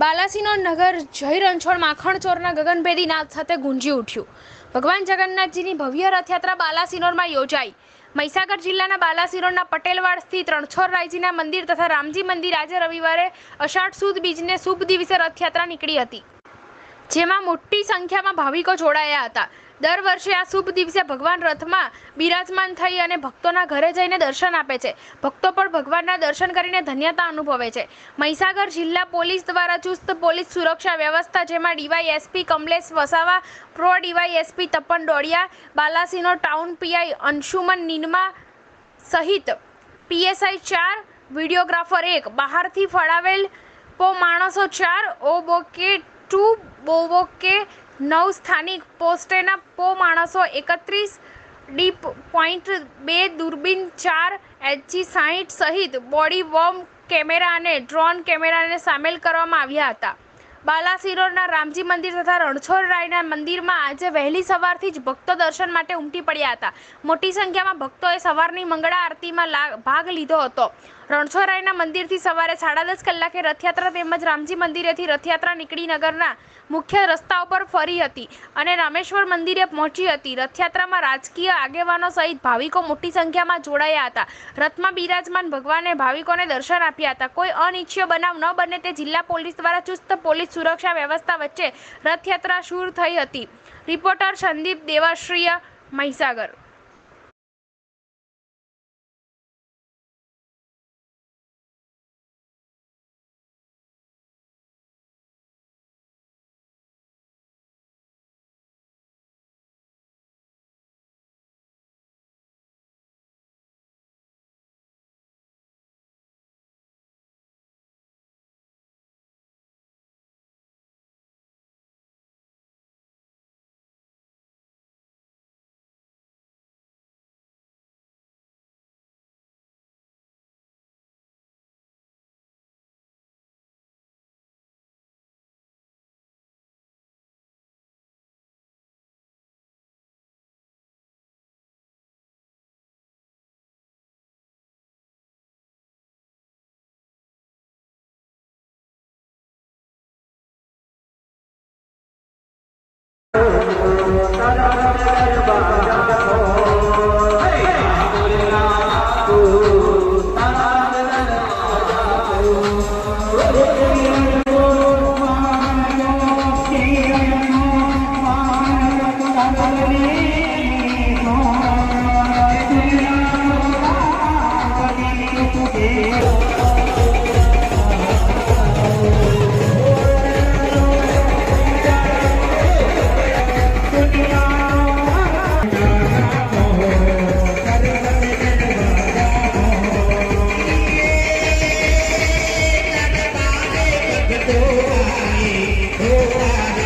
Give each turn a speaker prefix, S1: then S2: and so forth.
S1: બાલાસીનો નગર જય રણછોડ માખણચોરના ગગનભેદી નાદ સાથે ગુંજી ઉઠ્યું. ભગવાન જગન્નાથજીની ભવ્ય રથયાત્રા બાલાસિનોરમાં યોજાઈ. મહીસાગર જિલ્લાના બાલાસિનોરના પટેલવાડ સ્થિત રણછોડ રાયજીના મંદિર તથા રામજી મંદિર આજે રવિવારે અષાઢ સુદ બીજને શુભ દિવસે રથયાત્રા નીકળી હતી. જેમાં મોટી સંખ્યામાં ભાવિકો જોડાયા હતા. દર વર્ષે આ શુભ દિવસે ભગવાન રથમાં બિરાજમાન થઈ અને ભક્તોના ઘરે જઈને દર્શન આપે છે. ભક્તો પણ ભગવાનના દર્શન કરીને ધન્યતા અનુભવે છે. મહીસાગર જિલ્લા પોલીસ દ્વારા ચુસ્ત પોલીસ સુરક્ષા વ્યવસ્થા જેમાં DYSP Kamlesh Vasava, pro DYSP Tapan Dodiya Balasinor town PI Anshuman Ninama સહિત પીએસઆઈ ચાર, વિડીયોગ્રાફર એક. બહારથી ફળાવેલ પો માણસો ચાર ઓ બોકે ટુ બોબોકે નવ સ્થાનિક પોસ્ટેના પો માણસો એકત્રીસ, ડીપ પોઈન્ટ બે, દૂરબીન ચાર એચજી સાહીઠ સહિત બોડી વોર્મ કેમેરા અને ડ્રોન કેમેરાને સામેલ કરવામાં આવ્યા હતા. બાલાસિરોરના રામજી મંદિર તથા રણછોડ રાયના મંદિરમાં આજે વહેલી સવારથી જ ભક્તો દર્શન માટે ઉમટી પડ્યા હતા. મોટી સંખ્યામાં ભક્તોએ સવારની મંગળા આરતીમાં ભાગ લીધો હતો. રણછોડ રાયના મંદિરથી સવારે સાડા દસ કલાકે રથયાત્રા તેમજ રામજી મંદિરેથી રથયાત્રા નીકળી નગરના મુખ્ય રસ્તા ઉપર ફરી હતી અને રામેશ્વર મંદિરે પહોંચી હતી. રથયાત્રામાં રાજકીય આગેવાનો સહિત ભાવિકો મોટી સંખ્યામાં જોડાયા હતા. રથમાં બિરાજમાન ભગવાને ભાવિકોને દર્શન આપ્યા હતા. કોઈ અનિચ્છ્ય બનાવ ન બને તે જિલ્લા પોલીસ દ્વારા ચુસ્ત પોલીસ સુરક્ષા વ્યવસ્થા વચ્ચે રથયાત્રા શૂર થઈ હતી. Reporter Sandeep Devashriya Mahisagar Yeah.